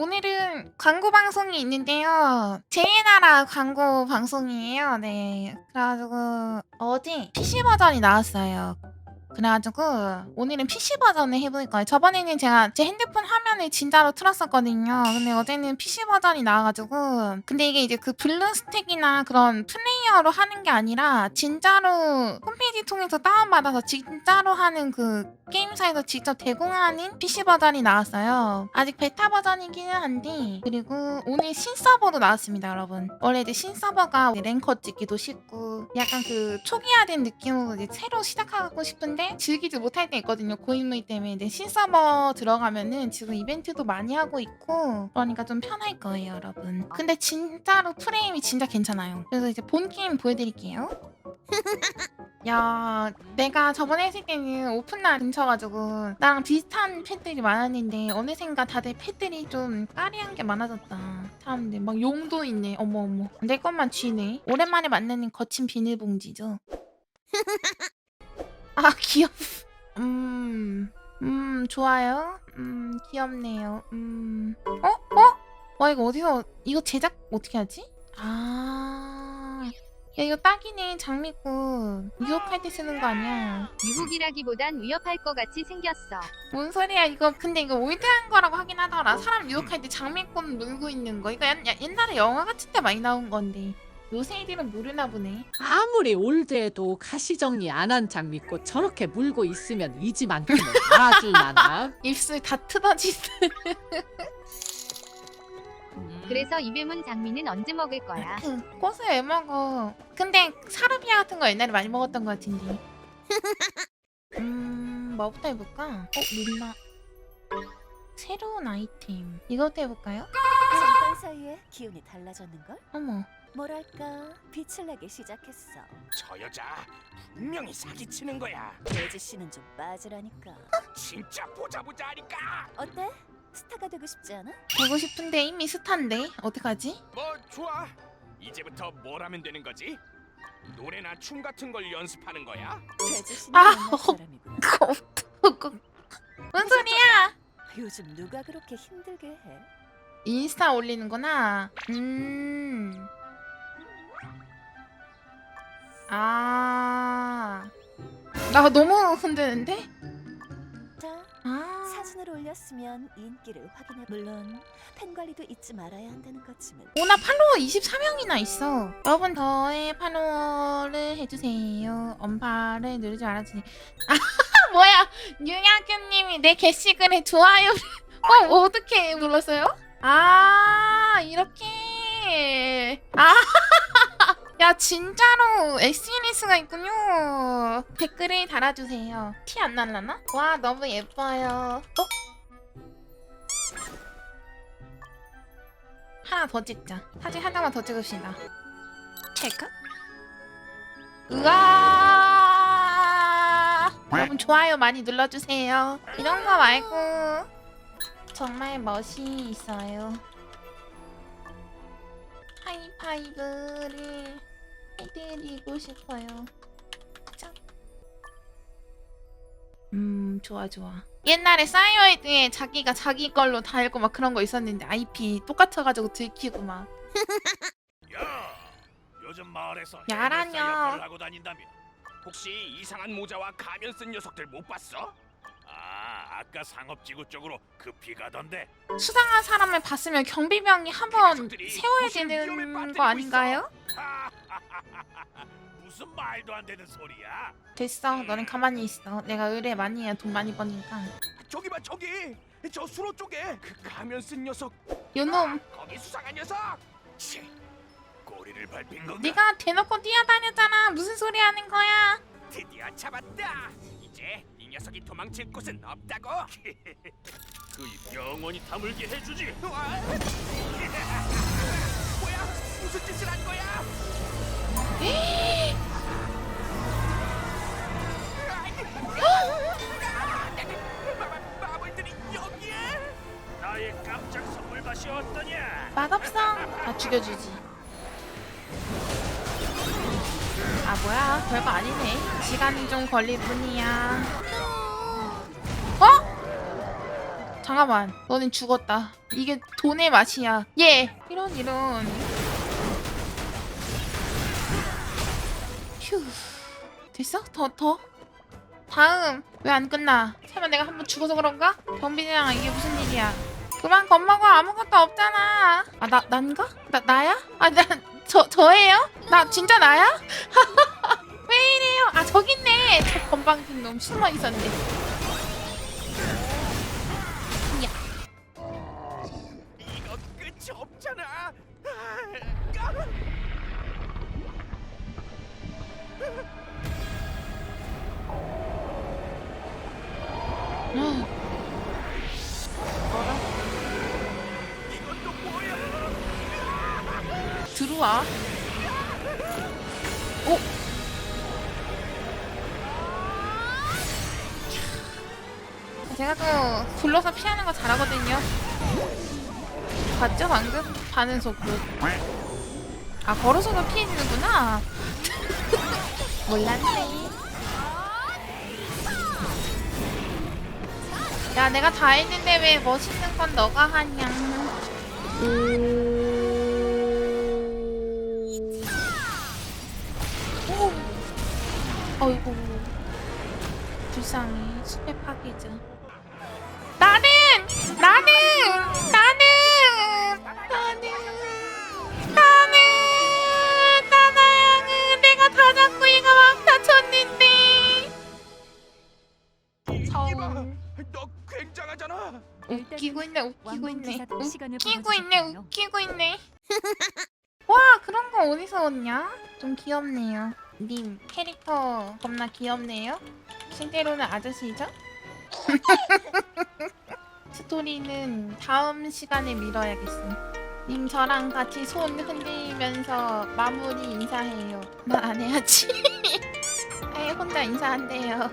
오늘은 광고 방송이 있는데요. 제이나라 광고 방송이에요. 네. 그래가지고 어제 PC 버전이 나왔어요. 그래가지고 오늘은 PC 버전을 거예요. 저번에는 제가 제 핸드폰 화면을 진짜로 틀었었거든요. 근데 어제는 PC 버전이 나와가지고 근데 이게 이제 그 블루스택이나 그런 플레이어로 하는 게 아니라 진짜로 홈페이지 통해서 다운받아서 진짜로 하는 그 게임사에서 직접 제공하는 PC 버전이 나왔어요. 아직 베타 버전이기는 한데 그리고 오늘 신서버도 나왔습니다, 여러분. 원래 이제 신서버가 랭커 찍기도 쉽고 약간 그 초기화된 느낌으로 이제 새로 시작하고 싶은데 즐기지 못할 때 있거든요. 고인물 때문에 이제 신서버 들어가면은 지금 이벤트도 많이 하고 있고 그러니까 좀 편할 거예요, 여러분. 근데 진짜로 프레임이 진짜 괜찮아요. 그래서 이제 본 게임 보여드릴게요. 야, 내가 저번에 했을 때는 오픈날 근처가지고 나랑 비슷한 펫들이 많았는데 어느샌가 다들 펫들이 좀 까리한 게 많아졌다. 사람들 막 용도 있네. 어머 어머. 내 것만 쥐네. 오랜만에 만나는 거친 비닐봉지죠. 아 귀엽. 음, 음 좋아요. 음 귀엽네요. 음, 어, 어? 와 이거 어디서 이거 제작 어떻게 하지? 아, 야 이거 딱이네 장미꽃. 유혹할 때 쓰는 거 아니야? 유혹이라기보단 위협할 것 같이 생겼어. 뭔 소리야 이거 근데 이거 올드한 거라고 하긴 하더라 사람 유혹할 때 장미꽃 물고 있는 거 이거 옛, 옛날에 영화 같은 데 많이 나온 건데 요새 애들은 모르나 보네 아무리 올드해도 가시 정리 안 한 장미꽃 저렇게 물고 있으면 이 집안테는 알아줄 만함. 입술 다 뜯어지는 그래서 이뱀은 장미는 언제 먹을 거야? 꽃을 왜 먹어 근데 사르비아 같은 거 옛날에 많이 먹었던 것 같은데 음 뭐부터 해볼까? 어 룰라 새로운 아이템 이것도 해볼까요? 잠깐 사이에 기운이 달라졌는걸? 어머 뭐랄까 빛을 내기 시작했어 저 여자 분명히 사기치는 거야. 돼지 씨는 좀 빠지라니까 진짜 보자 보자 하니까. 어때? 스타가 되고 싶지 않아? 되고 싶은데 이미 스탄데 어떡하지? 뭐 좋아. 이제부터 뭘 하면 되는 거지? 노래나 춤 같은 걸 연습하는 거야? 돼지 씨는 아, 옛날 어. 사람이구나 그거 어떡 뭔 소리야 요즘 누가 그렇게 힘들게 해? 인스타 올리는구나. 음. 아. 나 너무 흔드는데? 자 아. 사진을 올렸으면 인기를 확인해 물론 팬 관리도 잊지 말아야 한다는 거지만 오나 팔로워 24명이나 있어. 여러분 저의 팔로워를 해주세요. 엄파를 누르지 말아주세요. 아 뭐야? 윤양규님이 내 게시글에 좋아요. 어 어떻게 눌렀어요? 아 이렇게. 아. 야 진짜로 SNS가 있군요. 댓글을 달아주세요. 티 안 날라나? 와 너무 예뻐요. 어? 하나 더 찍자. 사진 하나만 더 찍읍시다. 체크. 으아! 여러분 좋아요 많이 눌러주세요. 이런 거 말고 정말 멋이 있어요. 하이파이브를 해드리고 싶어요. 짝. 음 좋아 좋아. 옛날에 싸이월드에 자기가 자기 걸로 달고 막 그런 거 있었는데 IP 똑같아가지고 들키고 막 야, 요즘 마을에서 야란요. 역할을 하고 다닌다며. 혹시 이상한 모자와 가면 쓴 녀석들 못 봤어? 아, 아까 상업지구 쪽으로 급히 가던데. 수상한 사람을 봤으면 경비병이 한번 세워야 되는 거 아닌가요? 무슨 말도 안 되는 소리야? 됐어. 너는 가만히 있어. 내가 의뢰 많이 해야 돈 많이 버니까. 저기 봐 저기! 저 수로 쪽에! 그 가면 쓴 녀석! 요놈! 거기 수상한 녀석! 치! 꼬리를 밟힌 건가? 네가 대놓고 뛰어다녔잖아. 무슨 소리 하는 거야? 드디어 잡았다! 이제 이 녀석이 도망칠 곳은 없다고! 그 영원히 다물게 해주지 무슨 짓을 한 거야? 마블들이 여기에? 나의 깜짝 선물 맛이 어떠냐? 맛없어. 다 죽여주지. 아 뭐야. 별거 아니네. 시간이 좀 걸릴 뿐이야. 어? 잠깐만. 너는 죽었다. 이게 돈의 맛이야. 예. 이런 이런 휴 됐어? 더 더? 다음 왜 안 끝나? 설마 내가 한번 죽어서 그런가? 경빈이랑 이게 무슨 일이야 그만 겁먹어 아무것도 없잖아 아 나 난가? 나 나야? 아나저 저예요? 나 진짜 나야? 왜 이래요? 아 저기 있네 저 건방진 놈 숨어 있었네 들어와. 오 제가 또 굴러서 피하는 거 잘하거든요. 봤죠 방금? 반응 속도 아 걸어서도 피해지는구나. 몰랐네 야 내가 다 했는데 왜 멋있는 건 너가 하냐? 오. 어이구. 불쌍해. 파괴자. 나는 나는! 나는 성너 굉장하잖아. 웃기고 있네 웃기고 있네. 웃기고 있네. 웃기고 있네. 와 그런 거 어디서 얻냐? 좀 귀엽네요. 님 캐릭터 겁나 귀엽네요. 실제로는 아저씨죠? 스토리는 다음 시간에 미뤄야겠어 님 저랑 같이 손 흔들면서 마무리 인사해요. 나 안 해야지. 아예 혼자 인사한대요